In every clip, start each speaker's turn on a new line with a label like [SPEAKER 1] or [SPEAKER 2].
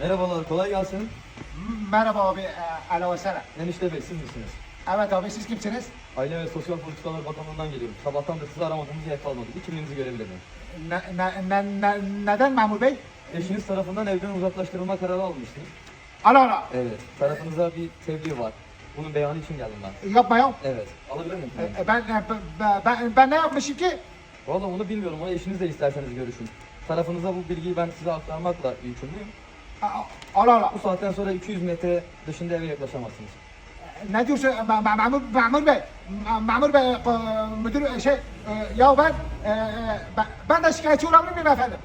[SPEAKER 1] Merhabalar, kolay gelsin.
[SPEAKER 2] Merhaba abi, e, alo ve selam.
[SPEAKER 1] Enişte Bey, siz misiniz?
[SPEAKER 2] Evet abi, siz kimsiniz?
[SPEAKER 1] Aile ve Sosyal Politikalar Bakanlığı'ndan geliyorum. Sabahtan da sizi aramadığımız yer kalmadı. Bir kimliğinizi görebilir miyim?
[SPEAKER 2] Ne, ne, ne, ne, neden memur bey?
[SPEAKER 1] Eşiniz tarafından evden uzaklaştırılma kararı almıştı.
[SPEAKER 2] Ala ala,
[SPEAKER 1] Evet. Tarafınıza bir tebliğ var. Bunun beyanı için geldim ben.
[SPEAKER 2] yapma ya.
[SPEAKER 1] Evet. Alabilir miyim?
[SPEAKER 2] E, e, Ben, e, ben, ben, ben ne yapmışım ki?
[SPEAKER 1] Vallahi onu bilmiyorum. Onu eşinizle isterseniz görüşün. Tarafınıza bu bilgiyi ben size aktarmakla yükümlüyüm.
[SPEAKER 2] Ala ala,
[SPEAKER 1] Bu saatten sonra 200 metre dışında eve yaklaşamazsınız.
[SPEAKER 2] ne diyorsun me- memur, memur bey? Memur bey, e, müdür, e, şey, e, ya ben, e, e, ben, ben de şikayetçi olabilir miyim efendim?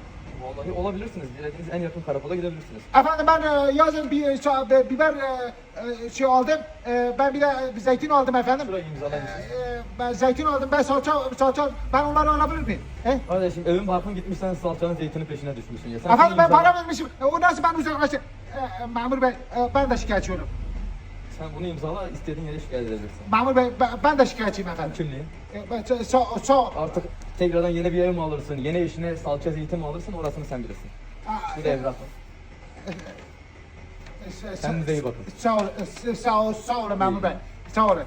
[SPEAKER 1] Vallahi olabilirsiniz. Dilediğiniz en yakın karakola gidebilirsiniz.
[SPEAKER 2] Efendim ben e, yazın bir e, ça- biber e, e, şey aldım, e, ben bir de e, zeytin aldım efendim.
[SPEAKER 1] Şurayı imzalayın siz.
[SPEAKER 2] E, ben zeytin aldım, ben salça, salça, ben onları alabilir miyim? He?
[SPEAKER 1] Kardeşim evin barkın gitmiş sen salçanın zeytinin peşine düşmüşsün ya. Sen
[SPEAKER 2] Efendim
[SPEAKER 1] şunu
[SPEAKER 2] ben
[SPEAKER 1] imzala.
[SPEAKER 2] para vermişim. E, O nasıl ben uzaklaştım? E, e, Memur bey, e, ben de şikayetçi olurum.
[SPEAKER 1] Sen bunu imzala istediğin yere şikayet edebilirsin.
[SPEAKER 2] Memur bey, ben, ben de şikayetçiyim efendim.
[SPEAKER 1] Kimliğin.
[SPEAKER 2] E, ben, sağ, sağ,
[SPEAKER 1] Artık tekrardan yeni bir ev mi alırsın, yeni eşine salça zeytin mi alırsın orasını sen bilirsin.
[SPEAKER 2] Aa,
[SPEAKER 1] Bu da evrak.
[SPEAKER 2] e, sağ-
[SPEAKER 1] Kendinize iyi bakın.
[SPEAKER 2] Sağ ol, e, sağ ol, sağ olun memur bey. Sağ olun.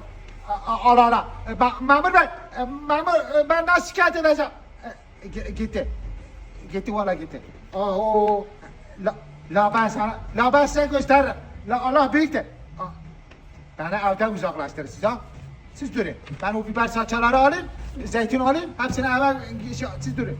[SPEAKER 2] A- a- Ala ala. E, ben- Memur bey, e, memur, e, ben nasıl şikayet edeceğim? E, gi- Gitti. Gitti valla gitti. Oo. La, la ben sana, la ben size gösteririm. La Allah büyüktür. Aa, Beni evden uzaklaştırırsınız ha. Siz durun. Ben o biber salçaları alayım, zeytin alayım, hepsini eve, siz durun.